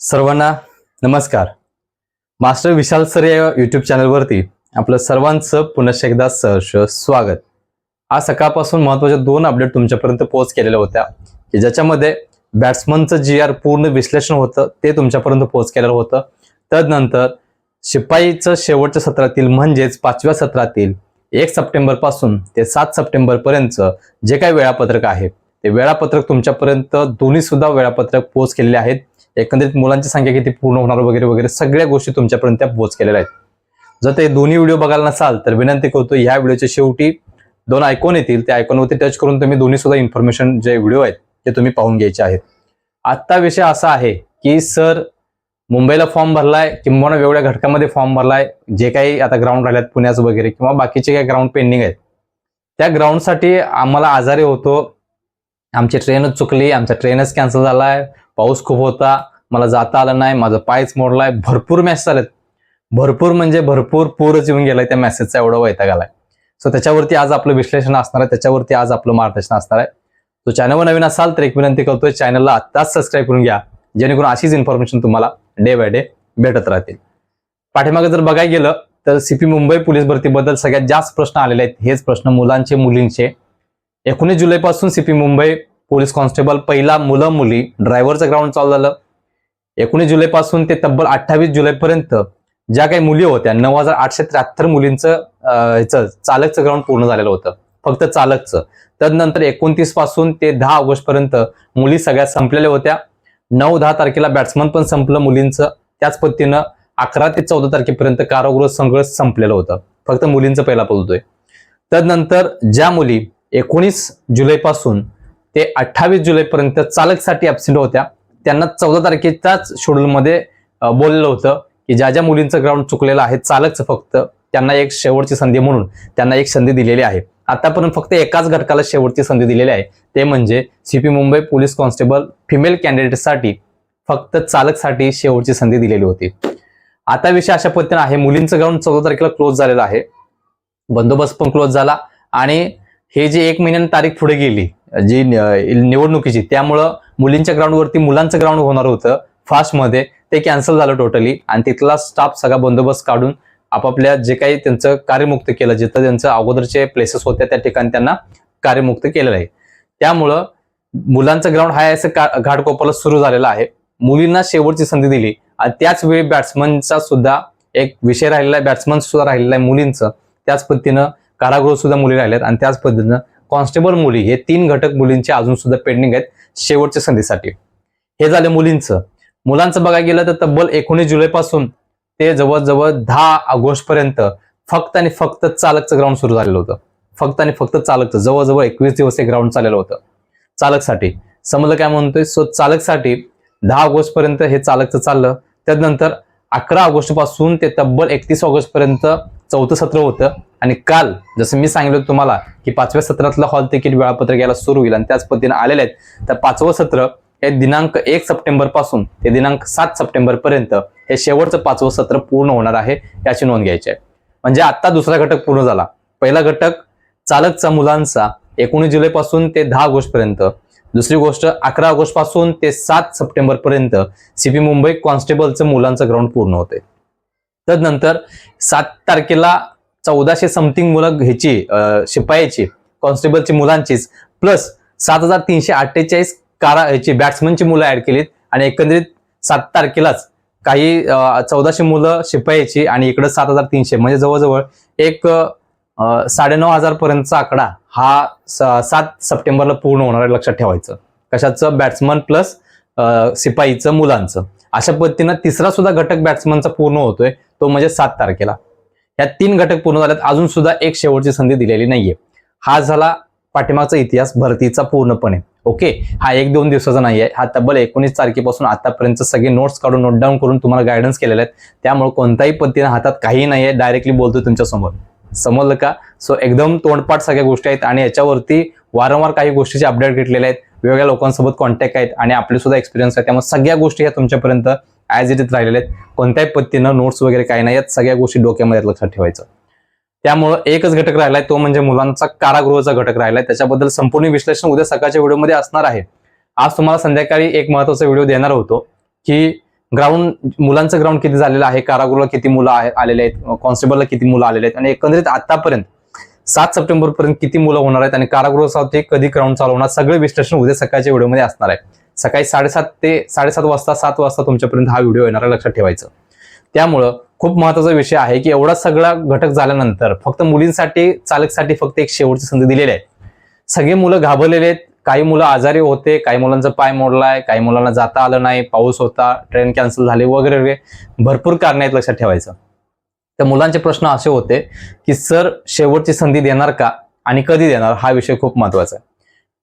सर्वांना नमस्कार. Master Vishal sir या युट्यूब चॅनलवरती आपलं सर्वांचं पुनश्च एकदा सहर्ष स्वागत. आज सकाळपासून महत्त्वाच्या दोन अपडेट तुमच्यापर्यंत पोहोच केलेल्या होत्या की ज्याच्यामध्ये बॅट्समनचं जी आर पूर्ण विश्लेषण होतं ते तुमच्यापर्यंत पोहोच केलेलं होतं. तदनंतर शिपाईचं शेवटच्या सत्रातील म्हणजेच पाचव्या सत्रातील एक सप्टेंबरपासून ते सात सप्टेंबर पर्यंत जे काही वेळापत्रक आहे ते वेळापत्रक तुमच्यापर्यंत दोन्ही सुद्धा वेळापत्रक पोहोच केलेले आहेत. एकंदरीत मुलांची संख्या किती पूर्ण होणार वगैरे वगैरे सगळ्या गोष्टी तुमच्यापर्यंत त्या पोहोच केलेल्या आहेत. जर ते दोन्ही व्हिडिओ बघायला नसाल तर विनंती करतो ह्या व्हिडिओच्या शेवटी दोन आयकॉन येतील. त्या आयकॉनवरती टच करून तुम्ही दोन्ही सुद्धा इन्फॉर्मेशन जे व्हिडिओ आहेत ते तुम्ही पाहून घ्यायचे आहेत. आत्ता विषय असा आहे की सर मुंबईला फॉर्म भरलाय किंवा वेगवेगळ्या घटकामध्ये फॉर्म भरलाय जे काही आता ग्राउंड राहिल्यात पुण्याचं वगैरे किंवा बाकीचे काही ग्राउंड पेंडिंग आहेत. त्या ग्राउंडसाठी आम्हाला आजारी होतो. आमची ट्रेनच चुकली आमचा ट्रेनच कॅन्सल झालाय. पाऊस खूप होता मला जाता आलं नाही माझा पायच मोडलाय भरपूर मेसेज आलेत. भरपूर म्हणजे भरपूर पूरच येऊन गेलाय त्या मेसेजचा एवढा वैताग आलाय सो त्याच्यावरती आज आपलं विश्लेषण असणार आहे त्याच्यावरती आज आपलं मार्गदर्शन असणार आहे. तो चॅनलवर नवीन असाल तर एक विनंती करतोय चॅनलला आत्ताच सबस्क्राईब करून घ्या जेणेकरून अशीच इन्फॉर्मेशन तुम्हाला डे बाय डे भेटत राहतील. पाठीमागे जर बघायला गेलं तर सीपी मुंबई पोलीस भरतीबद्दल सगळ्यात जास्त प्रश्न आलेले आहेत. हेच प्रश्न मुलांचे मुलींचे. एकोणीस जुलैपासून सीपी मुंबई पोलीस कॉन्स्टेबल पहिला मुलं मुली ड्रायव्हरचं ग्राउंड चालू झालं. एकोणीस जुलैपासून ते तब्बल अठ्ठावीस जुलैपर्यंत ज्या काही मुली होत्या नऊ हजार आठशे त्र्याहत्तर मुलींचं ह्याचं चालकचं ग्राउंड पूर्ण झालेलं होतं. फक्त चालकचं. तदनंतर एकोणतीसपासून ते दहा ऑगस्ट पर्यंत मुली सगळ्या संपलेल्या होत्या. नऊ दहा तारखेला बॅट्समन पण संपलं मुलींचं. त्याच पद्धतीनं अकरा ते चौदा तारखेपर्यंत कारागृह सगळं संपलेलं होतं. फक्त मुलींचं पहिला बोलतोय तदनंतर ज्या मुली एकोणीस जुलैपासून ते अठ्ठावीस जुलैपर्यंत चालकसाठी ॲबसेंट होत्या. त्यांना चौदा तारखेच्याच शेड्यूलमध्ये बोललं होतं की ज्या ज्या मुलींचं ग्राउंड चुकलेलं आहे चालकचं फक्त. त्यांना एक शेवटची संधी म्हणून त्यांना एक संधी दिलेली आहे. आतापर्यंत फक्त एकाच घटकाला शेवटची संधी दिलेली आहे. ते म्हणजे CP Mumbai police constable female कॅन्डिडेटसाठी फक्त चालकसाठी शेवटची संधी दिलेली होती. आता विषय अशा पद्धतीनं आहे. मुलींचं ग्राउंड चौदा तारखेला क्लोज झालेलं आहे. बंदोबस्त पण क्लोज झाला आणि हे जे एक महिन्याने तारीख पुढे गेली जी निवडणुकीची त्यामुळं मुलींच्या ग्राउंडवरती मुलांचं ग्राउंड होणार होतं फास्टमध्ये ते कॅन्सल झालं टोटली आणि तिथला स्टाफ सगळा बंदोबस्त काढून आपापल्या जे काही त्यांचं कार्यमुक्त केलं जिथं त्यांचं अगोदरचे प्लेसेस होते त्या ठिकाणी त्यांना कार्यमुक्त केलेलं आहे. त्यामुळं मुलांचं ग्राउंड हाय असं का- घाटकोपरला सुरू झालेलं आहे. मुलींना शेवटची संधी दिली. आणि त्याच वेळी बॅट्समनचा सुद्धा एक विषय राहिलेला आहे बॅट्समन सुद्धा राहिलेला आहे मुलींचं. त्याच पद्धतीनं कारागृह सुद्धा मुली राहिल्यात आणि त्याच पद्धतीनं कॉन्स्टेबल मुली हे तीन घटक मुलींचे अजून सुद्धा पेंडिंग आहेत शेवटच्या संधीसाठी. हे झालं मुलींचं. मुलांचं बघायला गेलं तर तब्बल एकोणीस जुलैपासून ते जवळजवळ दहा ऑगस्ट पर्यंत फक्त आणि फक्त चालकचं ग्राउंड सुरू झालेलं होतं. फक्त आणि फक्त चालकचं. जवळजवळ एकवीस दिवस हे ग्राउंड चाललेलं होतं. चालकसाठी. समजलं काय म्हणतोय? सो चालकसाठी दहा ऑगस्ट पर्यंत हे चालकचं चाललं. त्यानंतर अकरा ऑगस्टपासून ते तब्बल एकतीस ऑगस्ट पर्यंत चौथं सत्र होतं. आणि काल जसं मी सांगितलं तुम्हाला की पाचव्या सत्रातलं हॉल तिकीट वेळापत्रक यायला सुरू होईल आणि त्याच पद्धतीने आलेले आहेत. तर पाचवं सत्र हे दिनांक एक सप्टेंबरपासून ते दिनांक सात सप्टेंबर पर्यंत हे शेवटचं पाचवं सत्र पूर्ण होणार आहे याची नोंद घ्यायची आहे. म्हणजे आता दुसरा घटक पूर्ण झाला. पहिला घटक चालकचा मुलांचा एकोणीस जुलै पासून ते दहा ऑगस्ट पर्यंत. दुसरी गोष्ट अकरा ऑगस्टपासून ते सात सप्टेंबर पर्यंत सीपी मुंबई कॉन्स्टेबलचं मुलांचं ग्राउंड पूर्ण होते तदनंतर सात तारखेला चौदाशे समथिंग मुलं ह्याची शिपायाची कॉन्स्टेबलची मुलांचीच प्लस सात हजार तीनशे अठ्ठेचाळीस कारा ह्याची बॅट्समनची मुलं ऍड केलीत आणि एकंदरीत सात तारखेलाच काही चौदाशे मुलं शिपायाची आणि इकडं सात हजार तीनशे. म्हणजे जवळजवळ एक साडेनऊ हजार पर्यंतचा आकडा हा स- सात सप्टेंबरला पूर्ण होणार आहे लक्षात ठेवायचं. कशाचं? बॅट्समन प्लस शिपाईचं मुलांचं. अशा पद्धतीनं तिसरा सुद्धा घटक बॅट्समनचा पूर्ण होतोय तो म्हणजे सात तारखेला. या तीन घटक पूर्ण झाल्यात अजून सुद्धा एक शेवटची संधी दिलेली नाहीये. हा झाला पाठीमागचा इतिहास भरतीचा पूर्णपणे. ओके? हा एक दोन दिवसाचा नाहीये. हा तब्बल एकोणीस तारखेपासून आतापर्यंत सगळे नोट्स काढून नोट डाऊन करून तुम्हाला गायडन्स केलेले आहेत. त्यामुळे कोणत्याही पद्धतीने हातात काही नाहीये डायरेक्टली बोलतोय तुमच्यासमोर. समजलं का? सो एकदम तोंडपाठ सगळ्या गोष्टी आहेत आणि याच्यावरती वारंवार काही गोष्टीचे अपडेट घेतलेले आहेत. वेगवेगळ्या लोकांसोबत कॉन्टॅक्ट आहेत आणि आपले सुद्धा एक्सपिरियन्स आहे. त्यामुळे सगळ्या गोष्टी ह्या तुमच्यापर्यंत ऍज इट इज राहिलेल्या आहेत. कोणत्याही पद्धतीनं नोट्स वगैरे काही नाही आहेत. सगळ्या गोष्टी डोक्यामध्ये लक्षात ठेवायचं. त्यामुळं एकच घटक राहिलाय तो म्हणजे मुलांचा कारागृहाचा घटक राहिलाय. त्याच्याबद्दल संपूर्ण विश्लेषण उद्या सकाळच्या व्हिडिओमध्ये असणार आहे. आज तुम्हाला संध्याकाळी एक महत्त्वाचा व्हिडिओ देणार होतो की ग्राउंड मुलांचं ग्राउंड किती झालेलं आहे कारागृहला किती मुलं आहे आलेले आहेत कॉन्स्टेबलला किती मुलं आलेले आहेत. आणि एकंदरीत आतापर्यंत सात सप्टेंबर पर्यंत किती मुलं होणार आहेत आणि कारागृहासाठी कधी ग्राउंड चालू होणार? सगळे विश्लेषण उद्या सकाळच्या व्हिडिओमध्ये असणार आहे सकाळी साडेसात ते साडेसात वाजता सात वाजता तुमच्यापर्यंत हा व्हिडिओ येणार आहे लक्षात ठेवायचं. त्यामुळं खूप महत्त्वाचा विषय आहे की एवढा सगळा घटक झाल्यानंतर फक्त मुलींसाठी चालकसाठी फक्त एक शेवटची संधी दिलेली आहे. सगळे मुलं घाबरलेले आहेत. काही मुलं आजारी होते काही मुलांचा पाय मोडलाय काही मुलांना जाता आलं नाही पाऊस होता ट्रेन कॅन्सल झाली वगैरे वगैरे. भरपूर कारणे आहेत लक्षात ठेवायचं. तर मुलांचे प्रश्न असे होते की सर शेवटची संधी देणार का आणि कधी देणार? हा विषय खूप महत्त्वाचा आहे.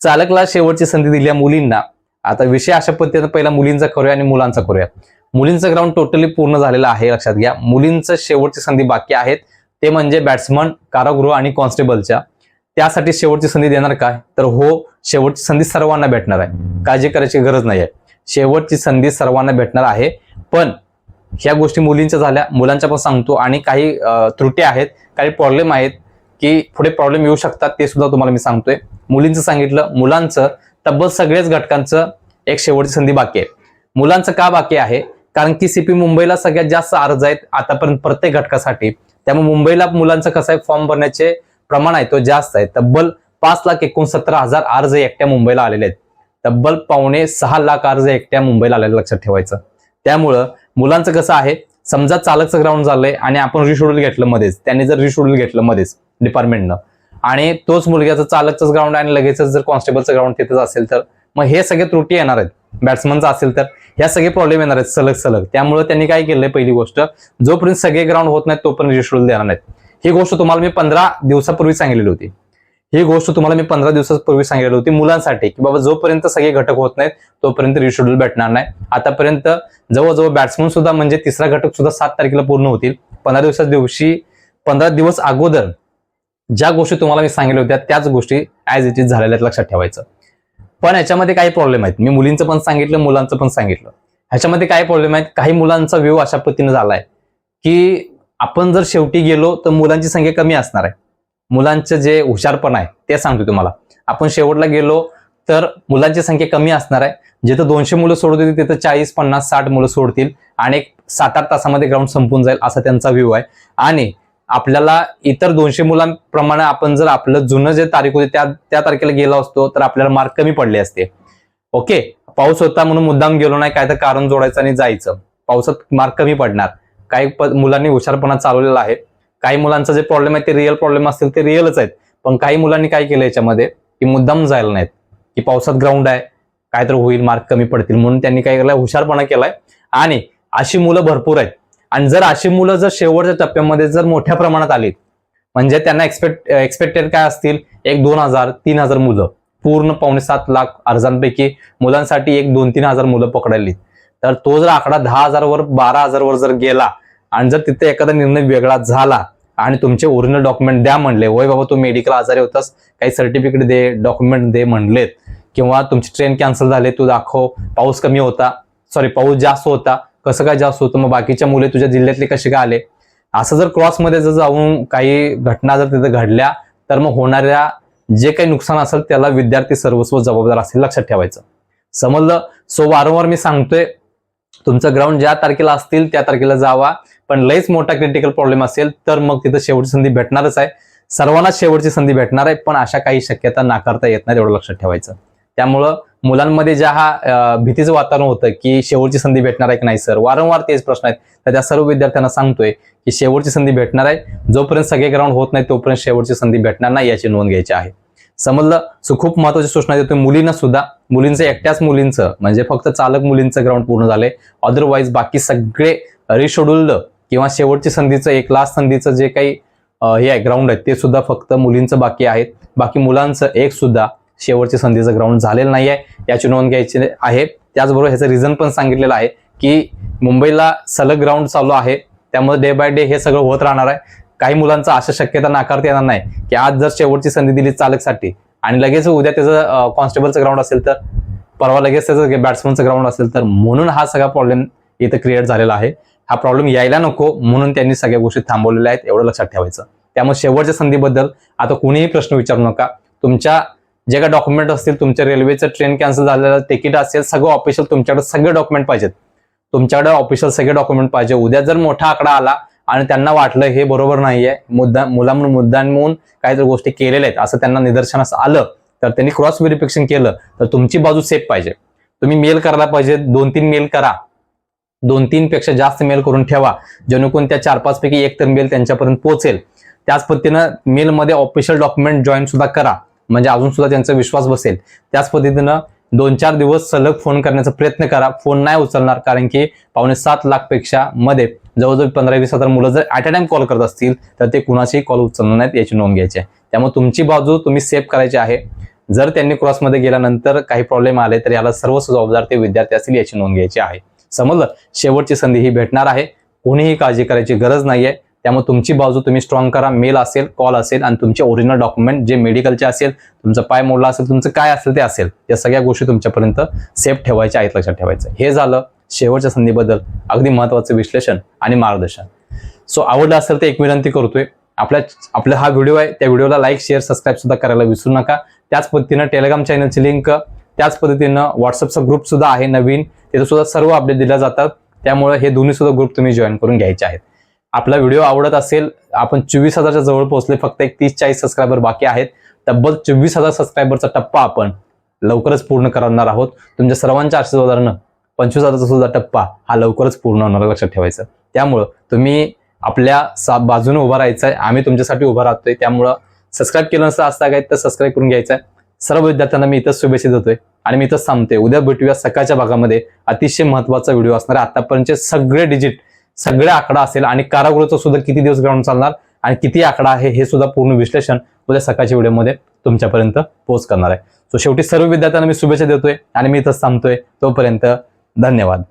चालकला शेवटची संधी दिल्या मुलींना. आता विषय अशा पद्धतीने पहिला मुलींचा करूया आणि मुलांचा करूया. मुलींचं ग्राउंड टोटली पूर्ण झालेलं आहे लक्षात घ्या. मुलींचं शेवटची संधी बाकी आहेत. ते म्हणजे बॅट्समन कारागृह आणि कॉन्स्टेबलच्या त्यासाठी शेवटची संधी देणार काय? तर हो शेवटची संधी सर्वांना भेटणार आहे. काळजी करायची गरज नाही आहे शेवटची संधी सर्वांना भेटणार आहे. पण ह्या गोष्टी मुलींच्या झाल्या. मुलांच्या पण सांगतो. आणि काही त्रुटी आहेत काही प्रॉब्लेम आहेत की पुढे प्रॉब्लेम येऊ शकतात ते सुद्धा तुम्हाला मी सांगतोय. मुलींचं सांगितलं मुलांचं तब्बल सगळ्याच घटकांचं एक शेवटची संधी बाकी आहे. मुलांचं का बाकी आहे? कारण की सीपी मुंबईला सगळ्यात जास्त अर्ज आहेत आतापर्यंत प्रत्येक घटकासाठी. त्यामुळे मुंबईला मुलांचं कसं आहे फॉर्म भरण्याचे प्रमाण आहे तो जास्त आहे. तब्बल पाच लाख एकोणसत्तर हजार अर्ज एकट्या मुंबईला आलेले आहेत. तब्बल पावणे सहा लाख अर्ज एकट्या मुंबईला आलेले लक्षात ठेवायचं. त्यामुळं मुलांचं कसं आहे समजा चालकचं ग्राउंड झालंय आणि आपण रिशेड्यूल घेतलं मध्येच त्यांनी जर रिशेड्यूल घेतलं मध्येच डिपार्टमेंटनं आणि तोच मुलग्याचं चालकचंच ग्राउंड आणि लगेचच जर कॉन्स्टेबलचं ग्राउंड तिथंच असेल तर मग हे सगळे त्रुटी येणार आहेत. बॅट्समनचं असेल तर ह्या सगळे प्रॉब्लेम येणार आहेत सलग सलग. त्यामुळे त्यांनी काय केलंय पहिली गोष्ट जोपर्यंत सगळे ग्राउंड होत नाहीत तोपर्यंत रिशेड्यूल देणार नाहीत. ही गोष्ट तुम्हाला मी पंधरा दिवसापूर्वी सांगितलेली होती. ही गोष्ट तुम्हाला मी पंधरा दिवसापूर्वी सांगितली होती मुलांसाठी की बाबा जोपर्यंत सगळे घटक होत नाहीत तोपर्यंत रिशेड्यूल भेटणार नाही. आतापर्यंत जवळजवळ बॅट्समन सुद्धा म्हणजे तिसरा घटक सुद्धा सात तारखेला पूर्ण होतील. पंधरा दिवसा दिवशी पंधरा दिवस अगोदर ज्या गोष्टी तुम्हाला मी सांगितल्या होत्या त्याच गोष्टी ऍज इट इज झालेल्या आहेत लक्षात ठेवायचं. पण याच्यामध्ये काही प्रॉब्लेम आहेत. मी मुलींचं पण सांगितलं मुलांचं पण सांगितलं. ह्याच्यामध्ये काय प्रॉब्लेम आहेत. काही मुलांचा व्यू अशा पद्धतीने झालाय की आपण जर शेवटी गेलो तर मुलांची संख्या कमी असणार आहे. मुलांचं जे हुशारपण आहे ते सांगतो तुम्हाला. आपण शेवटला गेलो तर मुलांची संख्या कमी असणार आहे. जिथं दोनशे मुलं सोडतील तिथं चाळीस पन्नास साठ मुलं सोडतील आणि एक सात आठ तासामध्ये ग्राउंड संपून जाईल असा त्यांचा व्ह्यू आहे. आणि आपल्याला इतर दोनशे मुलांप्रमाणे आपण जर आपलं जुनं जे तारीख होती त्या त्या तारखेला गेलो असतो तर आपल्याला मार्क कमी पडले असते. ओके? पाऊस होता म्हणून मुद्दाम गेलो नाही काय तर कारण जोडायचं आणि जायचं. पावसात मार्क कमी पडणार. काही मुलांनी हुशारपणा चालवलेला आहे. काही मुलांचा जे प्रॉब्लेम आहे ते रिअल प्रॉब्लेम असतील ते रिअलच आहेत. पण काही मुलांनी काय केलं याच्यामध्ये? की मुद्दाम जायला नाहीत. की पावसात ग्राउंड आहे काय तर होईल मार्क कमी पडतील. म्हणून त्यांनी काय केलं हुशारपणा केलाय. आणि अशी मुलं भरपूर आहेत. आणि जर अशी मुलं जर शेवटच्या टप्प्यामध्ये जर मोठ्या प्रमाणात आली म्हणजे त्यांना एक्सपेक्ट एक्सपेक्टेड काय असतील? एक दोन हजार तीन हजार मुलं. पूर्ण पावणे सात लाख अर्जांपैकी मुलांसाठी एक दोन तीन हजार मुलं पकडायली तर तो जर आकडा दहा हजारवर बारा हजारवर जर गेला आणि जर तिथे एखादा निर्णय वेगळा झाला आणि तुमचे ओरिजिनल डॉक्युमेंट द्या म्हणले. होय बाबा तू मेडिकल आजारी होतास. काही सर्टिफिकेट दे डॉक्युमेंट दे म्हणलेत. किंवा तुमची ट्रेन कॅन्सल झाले तू दाखव. पाऊस कमी होता. सॉरी पाऊस जास्त होता. कसं काय जास्त होतं? मग बाकीच्या मुले तुझ्या जिल्ह्यातले कसे काय आले? असं जर क्रॉसमध्ये जर जाऊन काही घटना जर तिथे घडल्या तर मग होणाऱ्या जे काही नुकसान असेल त्याला विद्यार्थी सर्वस्व जबाबदार असेल. लक्षात ठेवायचं. समजलं? सो वारंवार मी सांगतोय तुमचं ग्राउंड ज्या तारखेला असतील त्या तारखेला जावा. पण लईच मोठा क्रिटिकल प्रॉब्लेम असेल तर मग तिथं शेवटची संधी भेटणारच आहे. सर्वांना शेवटची संधी भेटणार आहे पण अशा काही शक्यता नाकारता येत नाही एवढं लक्षात ठेवायचं. त्यामुळं मुलांमध्ये ज्या हा भीतीचं वातावरण होतं की शेवटची संधी भेटणार आहे की नाही सर? वारंवार तेच प्रश्न आहेत. तर त्या सर्व विद्यार्थ्यांना सांगतोय की शेवटची संधी भेटणार आहे. जोपर्यंत सगळे ग्राउंड होत नाही तोपर्यंत शेवटची संधी भेटणार नाही याची नोंद घ्यायची आहे. समजलं? सो खूप महत्वाची सूचना देतो मुलींना सुद्धा. मुलींचं एकट्याच मुलींचं म्हणजे फक्त चालक मुलींचं ग्राउंड पूर्ण झालंय. अदरवाईज बाकी सगळे रिशेड्युल्ड किंवा शेवटची संधीचं एक लास्ट संधीचं जे काही हे आहे ग्राउंड आहे ते सुद्धा फक्त मुलींचं बाकी आहेत. बाकी मुलांचं एक सुद्धा शेवटची संधीचं ग्राउंड झालेलं नाही आहे याची नोंद घ्यायची आहे. त्याचबरोबर ह्याचं रिझन पण सांगितलेलं आहे की मुंबईला सलग ग्राउंड चालू आहे. त्यामुळे डे बाय डे हे सगळं होत राहणार आहे. काही मुलांचं अशा शक्यता नाकारता येणार नाही की आज जर शेवटची संधी दिली चालकसाठी आणि लगेच उद्या त्याचं कॉन्स्टेबलचं ग्राउंड असेल तर परवा लगेच त्याचं बॅट्समनचं ग्राउंड असेल तर म्हणून हा सगळा प्रॉब्लेम इथं क्रिएट झालेला आहे. हा प्रॉब्लेम यायला नको म्हणून त्यांनी सगळ्या गोष्टी थांबवलेल्या आहेत एवढं लक्षात ठेवायचं. त्यामुळे शेवटच्या संधीबद्दल आता कुणीही प्रश्न विचारू नका. तुमच्या जे काही डॉक्युमेंट असतील तुमच्या रेल्वेचं ट्रेन कॅन्सल झालेलं तिकीट असेल सगळं ऑफिशियल तुमच्याकडे सगळे डॉक्युमेंट पाहिजेत. तुमच्याकडे ऑफिशियल सगळे डॉक्युमेंट पाहिजे. उद्या जर मोठा आकडा आला आणि त्यांना वाटलं हे बरोबर नाहीये. मुद्दा मुला मुद्दांमून काहीतरी गोष्टी केलेल्या आहेत. असं त्यांना निदर्शनास आलं तर त्यांनी क्रॉस व्हेरिफिकेशन केलं तर तुमची बाजू सेफ पाहिजे. तुम्ही मेल करायला पाहिजे. दोन तीन मेल करा. दोन तीन पेक्षा जास्त मेल करून ठेवा. जेणेकरून त्या चार पाच पैकी एक तर मेल त्यांच्यापर्यंत पोहोचेल. त्याच पद्धतीनं मेलमध्ये ऑफिशियल डॉक्युमेंट जॉईन सुद्धा करा. म्हणजे अजून सुद्धा त्यांचा विश्वास बसेल. त्याच पद्धतीनं दोन चार दिवस सलग फोन करण्याचा प्रयत्न करा. फोन नाही उचलणार कारण की पावणे सात लाखपेक्षा मध्ये जवळजवळ पंधरा वीस हजार मुलं जर ॲट अ टाइम कॉल करत असतील तर ते कुणाचेही कॉल उचलणार नाहीत याची नोंद घ्यायची आहे. त्यामुळे तुमची बाजू तुम्ही सेव्ह करायची आहे. जर त्यांनी क्रॉसमध्ये गेल्यानंतर काही प्रॉब्लेम आले तर याला सर्व जबाबदार ते विद्यार्थी असतील याची नोंद घ्यायची आहे. समजलं? शेवटची संधी ही भेटणार आहे. कोणीही काळजी करायची गरज नाहीये. त्यामुळे तुमची बाजू तुम्ही स्ट्रॉंग करा. मेल असेल कॉल असेल आणि तुमचे ओरिजिनल डॉक्युमेंट जे मेडिकलचे असेल तुमचं पाय मोडला असेल तुमचं काय असेल ते असेल या सगळ्या गोष्टी तुमच्यापर्यंत सेफ ठेवायच्या आहेत लक्षात ठेवायचं हे झालं. शेवटच्या संधीबद्दल अगदी महत्वाचं विश्लेषण आणि मार्गदर्शन. सो आवडलं असेल तर एक विनंती करतोय. आपल्या आपला हा व्हिडिओ आहे. त्या व्हिडिओला लाईक शेअर सबस्क्राईब सुद्धा करायला विसरू नका. त्याच पद्धतीनं टेलिग्राम चॅनलची लिंक त्याच पद्धतीनं व्हॉट्सअपचा ग्रुप सुद्धा आहे नवीन. तिथे सुद्धा सर्व अपडेट दिल्या जातात. त्यामुळे हे दोन्ही सुद्धा ग्रुप तुम्ही जॉईन करून घ्यायचे आहेत. आपला व्हिडिओ आवडत असेल आपण चोवीस हजारच्या जवळ पोहोचले फक्त एक तीस चाळीस सबस्क्रायबर बाकी आहेत. तब्बल चोवीस हजार सबस्क्रायबरचा टप्पा आपण लवकरच पूर्ण करणार आहोत. तुमच्या सर्वांच्या आशीर्वादानं पंचवीस सुद्धा टप्पा हा लवकरच पूर्ण होणार लक्षात ठेवायचं. त्यामुळं तुम्ही आपल्या सा बाजूने उभा राहायचं आहे आम्ही तुमच्यासाठी उभं राहतोय. त्यामुळं सबस्क्राईब केलं नसतं असता काय तर सबस्क्राईब करून घ्यायचं आहे सर्व विद्यार्थ्यांना मी इथंच शुभेच्छा देतोय. आणि मी इथंच थांबते उद्या भेटूया सकाळच्या भागामध्ये. अतिशय महत्त्वाचा व्हिडिओ असणार. आहे आतापर्यंतचे सगळे डिजिट सगळे आकडा असेल आणि कारागृहचा सुद्धा किती दिवस ग्राउंड चालणार आणि किती आकडा आहे हे सुद्धा पूर्ण विश्लेषण उद्या सकाळच्या व्हिडिओमध्ये तुमच्यापर्यंत पोहोच करणार आहे. सो शेवटी सर्व विद्यार्थ्यांना मी शुभेच्छा देतोय आणि मी इथंच थांबतोय. तोपर्यंत धन्यवाद.